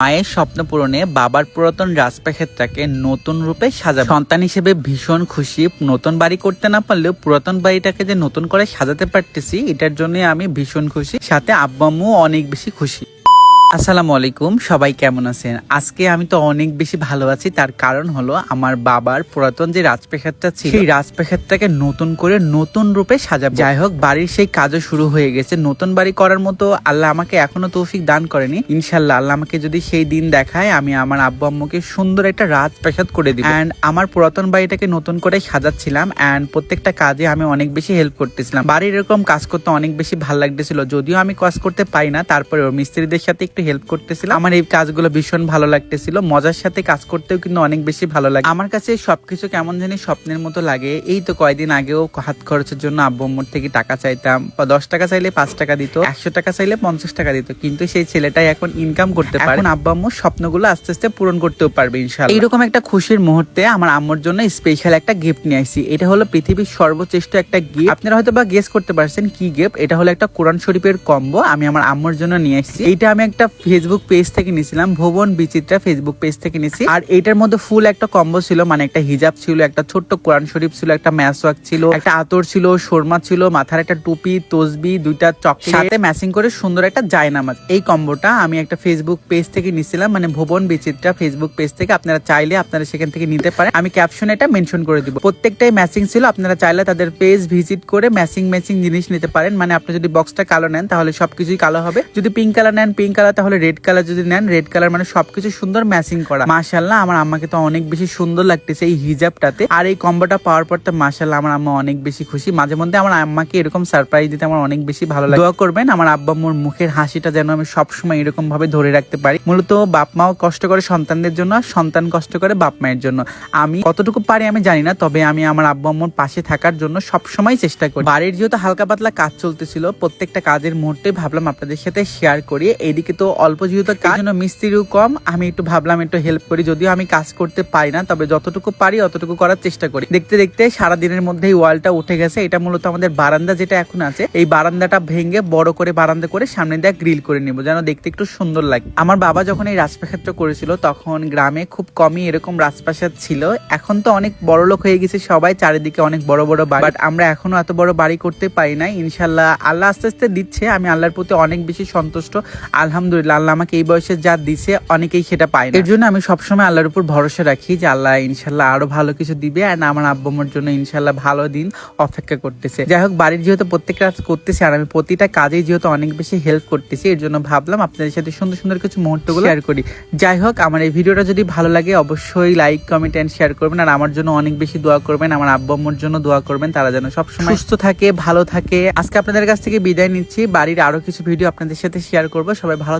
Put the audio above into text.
মায়ের স্বপ্ন পূরণে বাবার পুরাতন রাজপ্রাসাদটাকে নতুন রূপে সাজা সন্তান হিসেবে ভীষণ খুশি। নতুন বাড়ি করতে না পারলেও পুরাতন বাড়িটাকে যে নতুন করে সাজাতে পারতেছি, এটার জন্য আমি ভীষণ খুশি। সাথে আব্বা আম্মু অনেক বেশি খুশি। আসসালামু আলাইকুম, সবাই কেমন আছেন? আজকে আমি তো অনেক বেশি ভালো আছি, তার কারণ হলো আমার বাবার পুরাতন যে রাজপ্রাসাদটা ছিল, সেই রাজপ্রাসাদটাকে নতুন করে নতুন রূপে সাজাবো। যাই হোক, বাড়ির সেই কাজও শুরু হয়ে গেছে। নতুন বাড়ি করার মতো আল্লাহ আমাকে এখনও তৌফিক দান করেনি। ইনশাল্লাহ আল্লাহ আমাকে যদি সেই দিন দেখায়, আমি আমার আব্বু আম্মুকে সুন্দর একটা রাজপ্রাসাদ করে দিই অ্যান্ড আমার পুরাতন বাড়িটাকে নতুন করে সাজাচ্ছিলাম অ্যান্ড প্রত্যেকটা কাজে আমি অনেক বেশি হেল্প করতেছিলাম। বাড়ির এরকম কাজ করতে অনেক বেশি ভালো লাগতেছিল, যদিও আমি কাজ করতে পাই না তারপরে মিস্ত্রিদের সাথে একটু হেল্প করতেছিলাম। আমার এই কাজগুলো ভীষণ ভালো লাগতেছিল। মজার সাথে কাজ করতেও কিন্তু অনেক বেশি ভালো লাগে। আমার কাছে সবকিছু কেমন জানি স্বপ্নের মতো লাগে। এই তো কয়দিন আগেও হাত খরচের জন্য আব্বু আম্মুর থেকে টাকা চাইতাম। বা দশ টাকা চাইলে পাঁচ টাকা দিত, একশো টাকা চাইলে পঞ্চাশ টাকা দিত। কিন্তু সেই ছেলেটাই এখন ইনকাম করতে পারে। আব্বু আম্মুর স্বপ্নগুলো আস্তে আস্তে পূরণ করতেও পারবে ইনশাল্লাহ এইরকম একটা খুশির মুহূর্তে আমার আম্মুর জন্য স্পেশাল একটা গিফট নিয়ে আসছি। এটা হলো পৃথিবীর সর্বশ্রেষ্ঠ একটা গিফট আপনারা হয়তো বা গেস করতে পারছেন কি গিফট এটা হলো একটা কোরআন শরীফের কম্বো আমি আমার আম্মুর জন্য নিয়ে আসছি। এইটা আমি একটা ফেসবুক পেজ থেকে নিয়েছিলাম, ভুবন বিচিত্রা ফেসবুক পেজ থেকে নিয়েছি। আর এইটার মধ্যে ফুল একটা কম্বো ছিল মানে একটা হিজাব ছিল, একটা ছোট্ট কোরআন শরীফ ছিল, একটা ম্যাসওয়াক ছিল, একটা আতর ছিল শর্মা ছিল, মাথার একটা টুপি, তসবি, দুইটা চকলেট সাথে ম্যাচিং করে সুন্দর একটা জায়নামাজ এই কম্বোটা আমি একটা ফেসবুক পেজ থেকে নিয়েছিলাম মানে ভুবন বিচিত্রা ফেসবুক পেজ থেকে। আপনারা চাইলে আপনারা সেখান থেকে নিতে পারেন। আমি ক্যাপশনে এটা মেনশন করে দিব। প্রত্যেকটাই ম্যাচিং ছিল, আপনারা চাইলে তাদের পেজ ভিজিট করে ম্যাচিং ম্যাচিং জিনিস নিতে পারেন। মানে আপনি যদি বক্সটা কালো নেন, তাহলে সবকিছুই কালো হবে। যদি পিঙ্ক কালার নেন পিঙ্ক কালার তাহলে রেড কালার যদি নেন রেড কালার মানে সবকিছু সুন্দর ম্যাচিং করা। মাশাল্লাহ আমার আম্মাকে তো অনেক বেশি সুন্দর লাগতেছে এই হিজাবটাতে। আর এই কম্বোটা পাওয়ার পর তো মাশাল্লাহ আমার আম্মা অনেক বেশি খুশি। মাঝে মধ্যে আমার আম্মাকে এরকম সারপ্রাইজ দিতে আমার অনেক বেশি ভালো লাগে। দোয়া করবেন, আমার আব্বা আম্মুর মুখের হাসিটা যেন আমি সবসময় এরকম ভাবে ধরে রাখতে পারি। মূলত বাপ মাও কষ্ট করে সন্তানদের জন্য, আর সন্তান কষ্ট করে বাপ মায়ের জন্য। আমি কতটুকু পারি আমি জানি না, তবে আমি আমার আব্বা আম্মুর পাশে থাকার জন্য সবসময় চেষ্টা করি। বাড়ির যেহেতু হালকা পাতলা কাজ চলতেছিল, প্রত্যেকটা কাজের মুহূর্তে ভাবলাম আপনাদের সাথে শেয়ার করি। এদিকে তো অল্প যেহেতু কাজ জন্য মিস্ত্রিও কম। আমি একটু ভাবলাম একটু হেল্প করি। যদিও আমি কাজ করতে পারি না, তবে যতটুকু পারি অতটুকু করার চেষ্টা করি। দেখতে দেখতে সারা দিনের মধ্যে এই ওয়ালটা উঠে গেছে। এটা মূলত আমাদের বারান্দা যেটা এখন আছে, এই বারান্দাটা ভেঙে বড় করে বারান্দা করে সামনে দিয়ে গ্রিল করে নিব, যেন দেখতে একটু সুন্দর লাগে। আমার বাবা যখন এই রাজপ্রাসাদটা করেছিল, তখন গ্রামে খুব কমই এরকম রাজপ্রাসাদ ছিল। এখন তো অনেক বড় লোক হয়ে গেছে সবাই, চারিদিকে অনেক বড় বড় বাড়ি। বাট আমরা এখনও এত বড় বাড়ি করতে পারি না ইনশাল্লাহ আল্লাহ আস্তে আস্তে দিচ্ছে। আমি আল্লাহর প্রতি অনেক বেশি সন্তুষ্ট। আলহামদুলিল্লাহ আল্লাহ আমাকে এই বয়সে যা দিছে অনেকেই সেটা পায় এর জন্য আমি সবসময় আল্লাহর উপর ভরসা রাখি যে আল্লাহ ইনশাল্লাহ আরও ভালো কিছু দিবে আর আমার আব্বাম্মর জন্য ইনশাল্লাহ ভালো দিন অপেক্ষা করতেছে। যাই হোক বাড়ির যেহেতু প্রত্যেক কাজ করতেছে আর আমি প্রতিটা কাজেই যেহেতু অনেক বেশি হেল্প করতেছি এর জন্য ভাবলাম আপনাদের সাথে সুন্দর সুন্দর কিছু মুহূর্তগুলো শেয়ার করি। যাই হোক আমার এই ভিডিওটা যদি ভালো লাগে অবশ্যই লাইক কমেন্ট অ্যান্ড শেয়ার করবেন আর আমার জন্য অনেক বেশি দোয়া করবেন আমার আব্বু জন্য দোয়া করবেন তারা যেন সবসময় সুস্থ থাকে ভালো থাকে। আজকে আপনাদের কাছ থেকে বিদায় নিচ্ছি বাড়ির আরও কিছু ভিডিও আপনাদের সাথে শেয়ার করব সবাই ভালো